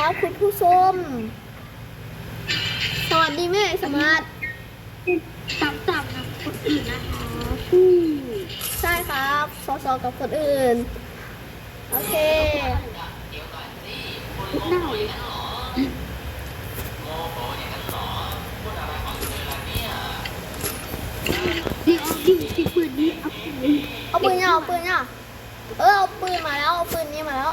แล้วคุณผู้ชม สวัสดีแม่สมาร์ทต่ำต่ำกับคนอื่นนะคะผู้ใช่ครับสอสอกับคนอื่น โอเคเน่าเลยเดี๋ยวเอาดิติดปืนนี้เอาปืนเอาปืนเนี่ยเอาปืนเนี่ยเออเอาปืนมาแล้วเอาปืนนี้มาแล้ว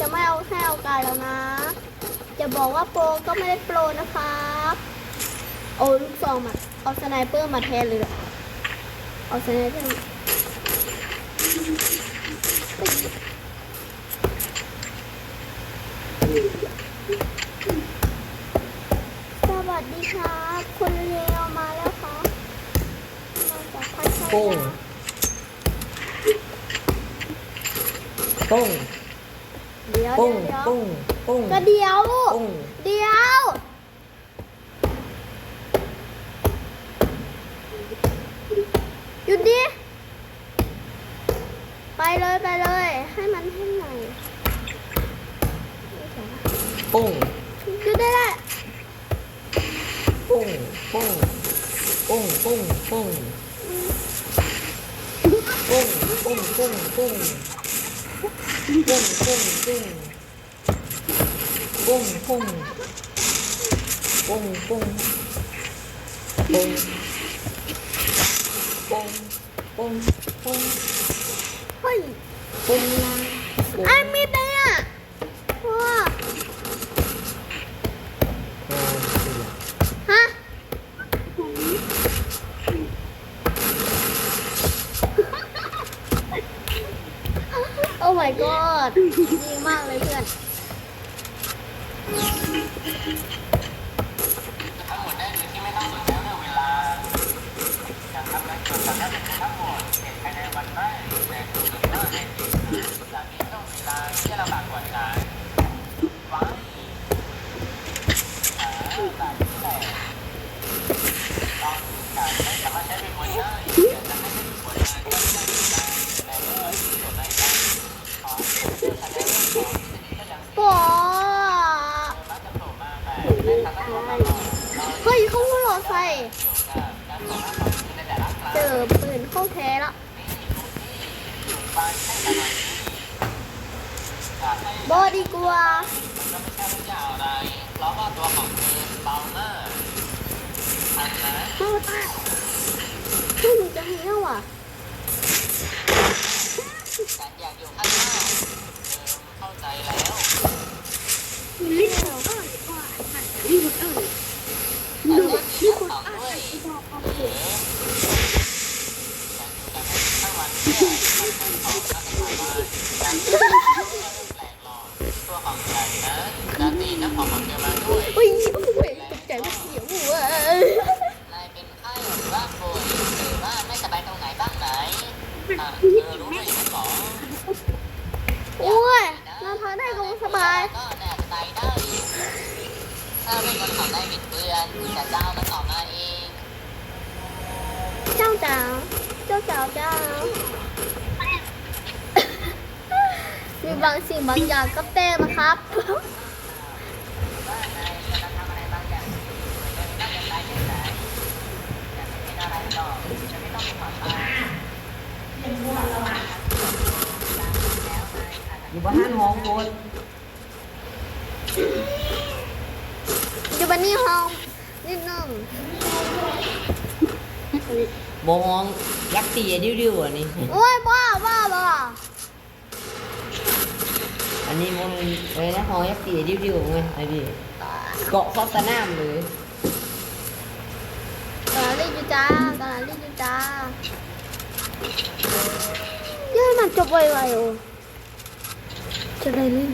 จะไม่เอาแค่เอากายแล้วนะ จะบอกว่าโปรก็ไม่ได้โปรนะครับเอาลูกซองมาเอาสไนเปอร์มาแทนเลยเหรอเอาสไนเปอร์สวัสดีครับคนเลวมาแล้วครับมาจากพัทยาปุ้งเดี๋ยวปุ้ง ดี๋ยวปุ้ง ปุ้งก็เดี๋ยว ปุ้ง เดี๋ยวหยุดดิ ไปเลยไปเลย ให้มันให้หน่อยปุ้งหยุดได้แหละปุ้ง ปุ้ง ปุ้ง ปุ้ง ปุ้ง ปุ้ง ปุ้ง ปุ้ง ปุ้ง ปุ้งปุ้งปุ้งปุ้งปุ้งปุ้งปุ้งปุ้งปุ้งปุ้งปุ้งเฮ้ยปุ้งไอ้มีดเนี่ยว้าฮะ โอ้ my god ดีมากเลยเพื่อน อปืนเข้าแท้แล้วบอดีกว่าเข้าตาเฮ้ยหนูจะเหี้ยวอะลิ้นเออ ถ้าเป็นคนขับได้บิดเบือนแต่เจ้ามันออกมาเองเจ้าจ๋าเจ้าจ๋าเจ้ามีบางสิ่งบางอย่างก็เต้นะครับว่านายกำลังทำอะไรบางอย่างอยู่น่าจะตายแน่ๆแต่ไม่เป็นอะไรหรอกจะไม่ต้องเป็นความตาย อยู่บ้านห้องโคตร อยู่บัน นี่ห้องนิดนึงบอห้องยักษ์ตีไอ้ดิ้วๆอันนี้ โอ้ยบ้าบ้าบ้าอันนี้มันเอ้ยนะห้องยักษ์ตีไอ้ดิ้วๆไงไอ้ดิเกาะคอสนามเลยกำลังเล่นอยู่จ้ากำลังเล่นอยู่จ้าเย้ยมันจบไวๆโอ้จะได้เล่น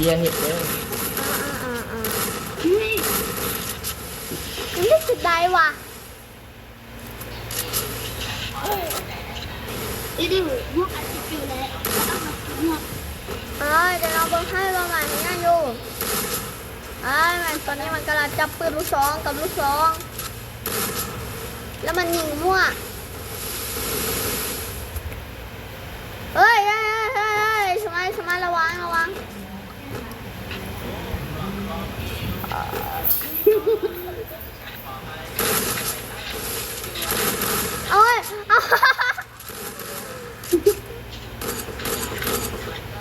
เดียเห็ดเลยอ่าอ่าเฮ้ยมันเล่นจุดใดวะเดี๋ยวพวกอาจจะอยู่แล้วเอามาพวกเอ้ยเดี๋ยวเราเบิ่งให้ประมาณนี้นะอยู่เอ้ยมันตอนนี้มันกำลังจับปืนลูกซองกับลูกซอง แล้วมันยิงมั่ว เฮ้ยเฮ้ยเฮ้ยเฮ้ยสมัยสมัยระวังระวัง เอ้ยเอา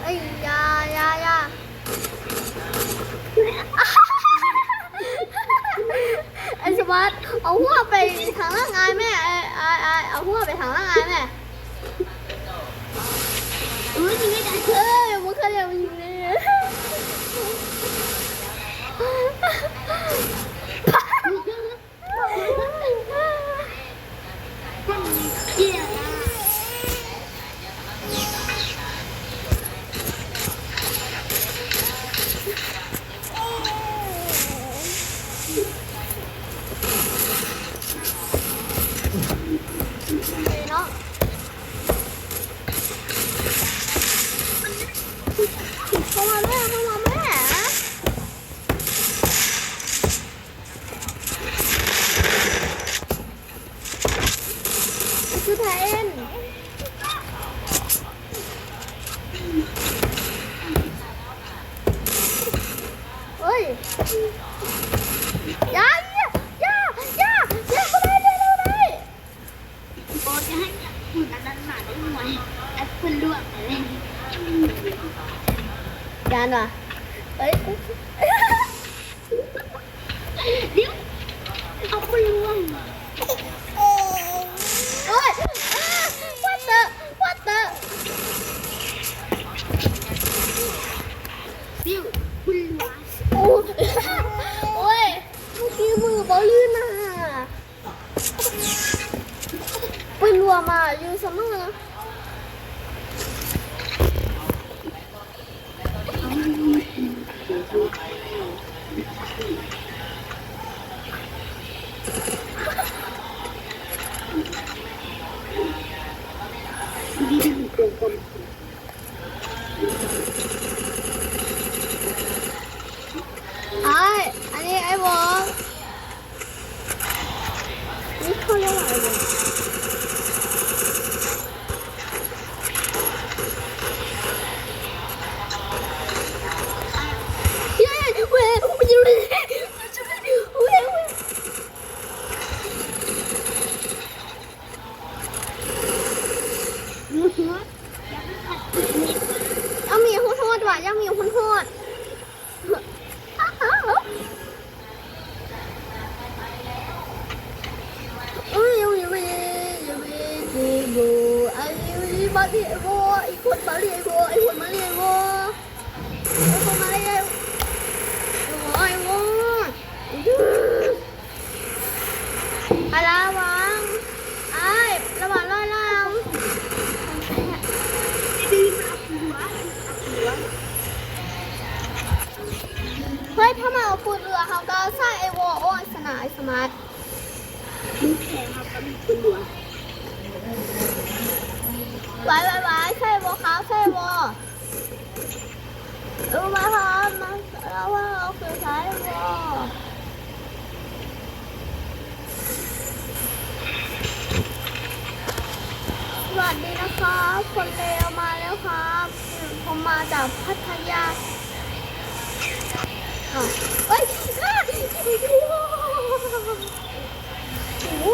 เอ้ยายายาไอ้สมัยเอาหัวไปทางร่างกายแม่ไอ้ไอ้ไอ้เอาหัวไปทางร่างกายแม่เออยังไม่ได้เอ้ยมันเคยเรียกมันยู่นี่เ Hey! ยานว่ะเฮ้ย เดี๋ยวเอาไปลวง เฮ้ยวัดเตอร์วัดเตอร์ เดี๋ยวคุณลวง โอ้โอ้ยเมื่อกี้มือบอลลื่นน่ะไปรัวมาอยู่เสมอ ดีดีโกงกลม ไอ้อันนี้ไอ้บอลนี่เขาเรียกว่าอะไรวะเย้เว้ยมันอยู่นี่มันอยู่นี่เว้ยเว้ย หัวหัวยังไม่ขัดขืน ยังมีหุ้นโทษว่ะยังมีหุ้นโทษอุ้ยอุ้ยอุ้ยอุ้ยจีบูไอ้อุ้ยมาเรียกวไอ้คนมาเรียกวไอ้คนมาเรียกวไอ้คนมาเรียกวไอ้วอะไรวังไอ้ระวังร้อยล่าง ดีมาหัวหัว เฮ้ยถ้ามาเอาปืนเรือเขาก็ใส่ไอ้วอโอ้ยสนายสมาร์ท ดูแขนเขาก็มีคุณลวง ไว้ไว้ไว้ใช่วอครับใช่วอรู้ไหมครับมาแล้วว่าเราคือใช้วอสวัสดีนะครับ คนเลวมาแล้วครับ ผมมาจากพัทยาอ้าวเฮ้ย อ้